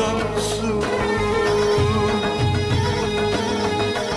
tatlı